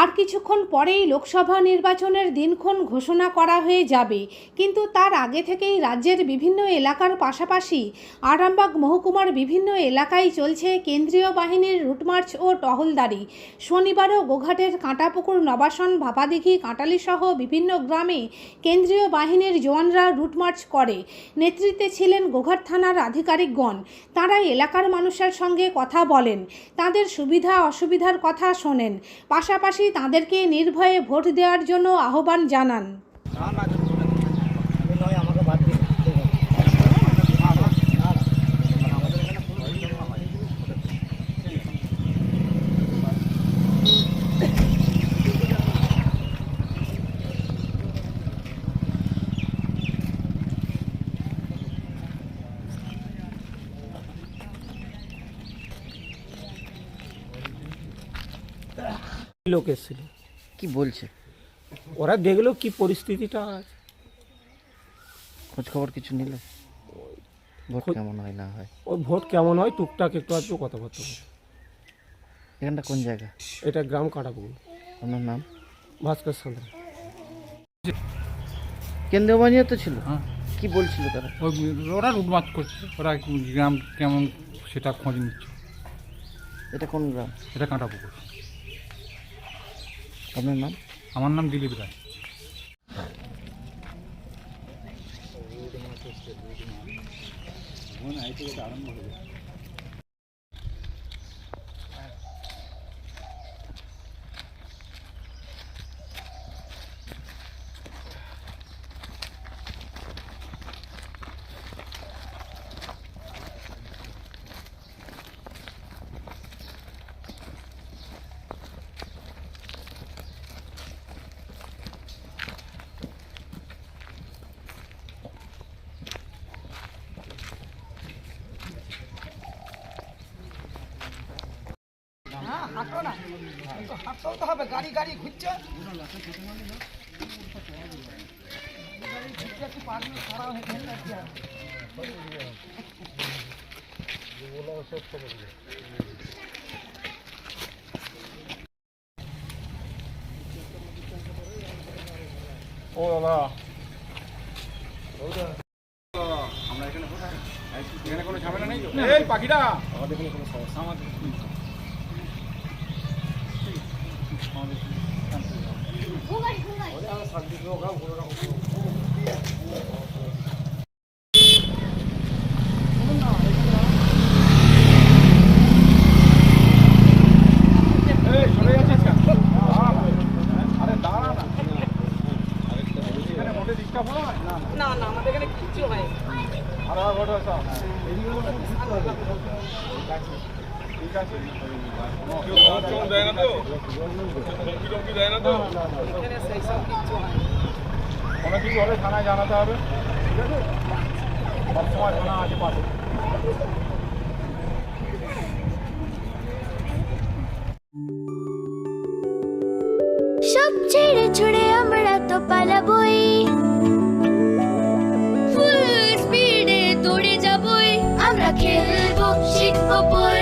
আর কিছুক্ষণ পরেই লোকসভা নির্বাচনের দিনক্ষণ ঘোষণা করা হয়ে যাবে। কিন্তু তার আগে থেকেই রাজ্যের বিভিন্ন এলাকার পাশাপাশি আরামবাগ মহকুমার বিভিন্ন এলাকায় চলছে কেন্দ্রীয় বাহিনীর রুটমার্চ ও টহলদারি। শনিবারও গোঘাটের কাঁটাপুকুর নবাসন, ভাপাদিঘি, কাঁটালিসহ বিভিন্ন গ্রামে কেন্দ্রীয় বাহিনীর জওয়ানরা রুটমার্চ করে। নেতৃত্বে ছিলেন গোঘাট থানার আধিকারিকগণ। তারা এলাকার মানুষের সঙ্গে কথা বলেন। তাদের সুবিধা অসুবিধার কথা শোনেন। পাশাপাশি তাদেরকে নির্ভয়ে ভোট দেওয়ার জন্য আহ্বান জানান। লোক এসেছিল। কি বলছে? ওরা দেখল কি পরিস্থিতিটা আছে। খোঁজ খবর কিছু নিলে? ভোট খোঁজ- কেমন হয় না হয়? ওই ভোট কেমন হয়? টুকটাক একটু আধটু কথাবার্তা বলে। এখানটা কোন জায়গা? এটা গ্রাম কাটাপুকুর আপনার নাম? ভাস্কর সাঁতরা। কেন্দ্রীয় বাহিনীও তো ছিল? হ্যাঁ। কি বলছিল তারা? ওই ওরা রুটমার্চ করছে। ওরা গ্রাম কেমন সেটা খোঁজ নিচ্ছে। এটা কোন গ্রাম? এটা কাঁটা পুকুর আপনার নাম? আমার নাম দিলীপ রায়। হাঁটতেও তো হবে গাড়ি গাড়ি ঘুরছে। ও দাদা। আমরা এখানে কোনো ঝামেলা নেই এই পাখিটা। আমাদের কোনো সমস্যা আমাদের না। না। আমাদের এখানে কিচ্ছু হয় আর। এদিকে কোনো কিছু হলে থানায় জানাতে হবে ঠিক আছে থানা আছে পাশে সব ছেড়ে ছুড়ে আমরা তো পালাবই। ফুল স্পিডে দৌড়ে যাবই। আমরা খেলব, শিখব, পড়ব।